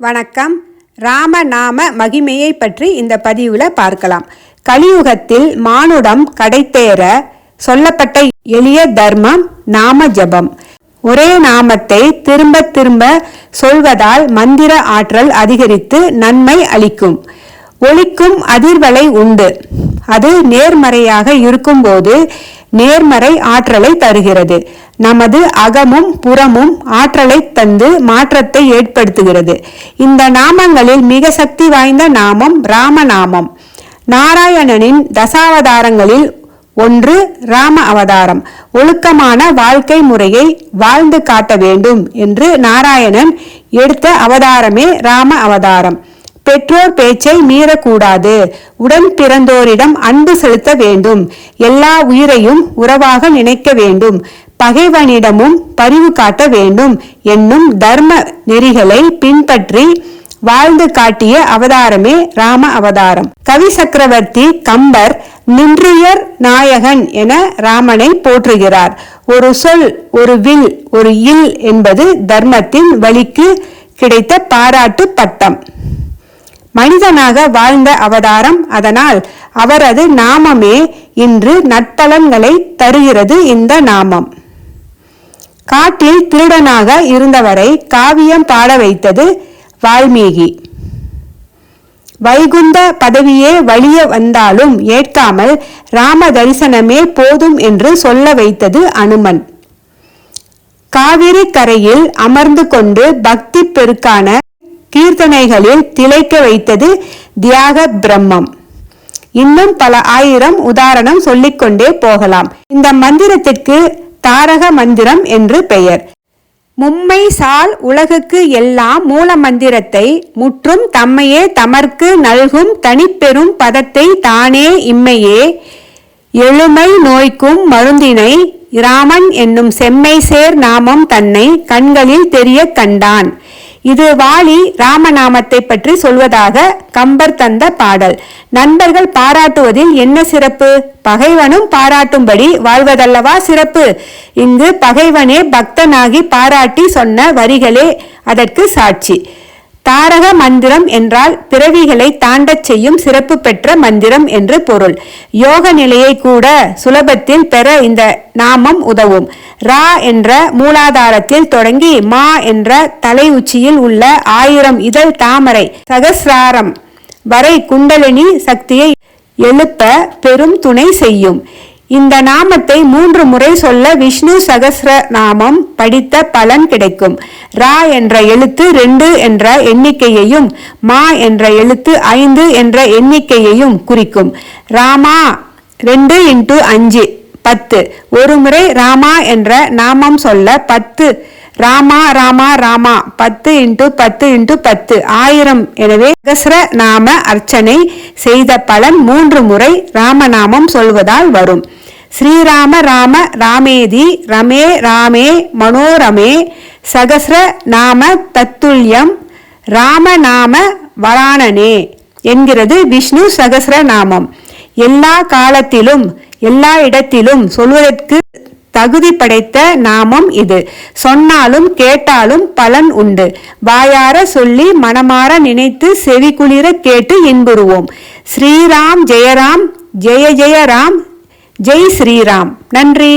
வணக்கம். ராமநாம மகிமையை பற்றி இந்த பதிவில் பார்க்கலாம். கலியுகத்தில் மானுடம் கடைத்தேற சொல்லப்பட்ட எளிய தர்மம் நாம ஜபம். ஒரே நாமத்தை திரும்ப திரும்ப சொல்வதால் மந்திர ஆற்றல் அதிகரித்து நன்மை அளிக்கும். ஒளிக்கும் அதிர்வலை உண்டு. அது நேர்மறையாக இருக்கும்போது நேர்மறை ஆற்றலை தருகிறது. நமது அகமும் புறமும் ஆற்றலை தந்து மாற்றத்தை ஏற்படுத்துகிறது. இந்த நாமங்களில் மிக சக்தி வாய்ந்த நாமம் ராமநாமம். நாராயணனின் தசாவதாரங்களில் ஒன்று ராம அவதாரம். ஒழுக்கமான வாழ்க்கை முறையை வாழ்ந்து காட்ட வேண்டும் என்று நாராயணன் எடுத்த அவதாரமே ராம அவதாரம். பெற்றோர் பேச்சை மீறக்கூடாது. உடன் பிறந்தோரிடம் அன்பு செலுத்த வேண்டும். எல்லா உயிரையும் உறவாக நினைக்க வேண்டும். பகைவனிடமும் பரிவு காட்ட வேண்டும் என்னும் தர்ம நெறிகளை பின்பற்றி வாழ்ந்து காட்டிய அவதாரமே ராம அவதாரம். கவி சக்கரவர்த்தி கம்பர் நின்றியர் நாயகன் என ராமனை போற்றுகிறார். ஒரு சொல் ஒரு வில் ஒரு இல் என்பது தர்மத்தின் வழிக்கு கிடைத்த பாராட்டு பட்டம். மனிதனாக வாழ்ந்த அவதாரம் அதனால் அவரது நாமமே இன்று நற்பலன்களை தருகிறது இந்த நாமம். காட்டில் திருடனாக இருந்தவரை காவியம் பாட வைத்தது வால்மீகி. வைகுந்த பதவியே வழிய வந்தாலும் ஏற்காமல் ராம தரிசனமே போதும் என்று சொல்ல வைத்தது அனுமன். காவிரி கரையில் அமர்ந்து கொண்டு பக்தி பெருக்கான கீர்த்தனைகளில் திளைக்க வைத்தது தியாக பிரம்மம் இன்னும் பல ஆயிரம் உதாரணம் சொல்லிக்கொண்டே போகலாம். இந்த மந்திரத்திற்கு தாரக மந்திரம் என்று பெயர். மும்மை சால் உலகுக்கு எல்லாம் மூல மந்திரத்தை முற்றும் தம்மையே தமர்க்கு நல்கும் தனிப்பெரும் பதத்தை தானே இம்மையே. எழுமை நோய்க்கும் மருந்தினை இராமன் என்னும் செம்மை சேர் நாமம் தன்னை கண்களில் தெரிய கண்டான். இது வாலி ராமநாமத்தை பற்றி சொல்வதாக கம்பர் தந்த பாடல். நண்பர்கள் பாராட்டுவதில் என்ன சிறப்பு? பகைவனும் பாராட்டும்படி வாழ்வதல்லவா சிறப்பு? இங்கு பகைவனே பக்தனாகி பாராட்டி சொன்ன வரிகளே அதற்கு சாட்சி. தாரக மந்திரம் என்றால் பிறவிகளை தாண்டச் செய்யும் சிறப்பு பெற்ற மந்திரம் என்று பொருள். யோக நிலையை கூட சுலபத்தில் பெற இந்த நாமம் உதவும். ரா என்ற மூலாதாரத்தில் தொடங்கி மா என்ற தலை உச்சியில் உள்ள ஆயிரம் இதழ் தாமரை சகசிராரம் வரை குண்டலினி சக்தியை எழுப்ப பெரும் துணை செய்யும். இந்த நாமத்தை மூன்று முறை சொல்ல விஷ்ணு சகசிர நாமம் படித்த பலன் கிடைக்கும். ரா என்ற எழுத்து ரெண்டு என்ற எண்ணிக்கையையும் மா என்ற எழுத்து ஐந்து என்ற எண்ணிக்கையையும் குறிக்கும். ராமா ரெண்டு இன்ட்டு அஞ்சு பத்து. ஒரு முறை ராமா என்ற நாமம் சொல்ல பத்து ராமா ராமா ராமா. பத்து இன்ட்டு பத்து இன்ட்டு பத்து. ஆயிரம். எனவே சகசிர நாம அர்ச்சனை செய்த பலன் மூன்று முறை ராமநாமம் சொல்வதால் வரும். ஸ்ரீராம ராம ராமேதி ரமே ராமே மனோரமே சகசிர நாம தத்துல்யம் ராமநாம வராணனே என்கிறது விஷ்ணு சகசிர நாமம். எல்லா காலத்திலும் எல்லா இடத்திலும் சொல்வதற்கு தகுதி படைத்த நாமம் இது. சொன்னாலும் கேட்டாலும் பலன் உண்டு. வாயார சொல்லி மனமாற நினைத்து செவி குளிர கேட்டு இன்புறுவோம். ஸ்ரீராம் ஜெயராம் ஜெய ஜெயராம் ஜெய் ஸ்ரீராம். நன்றி.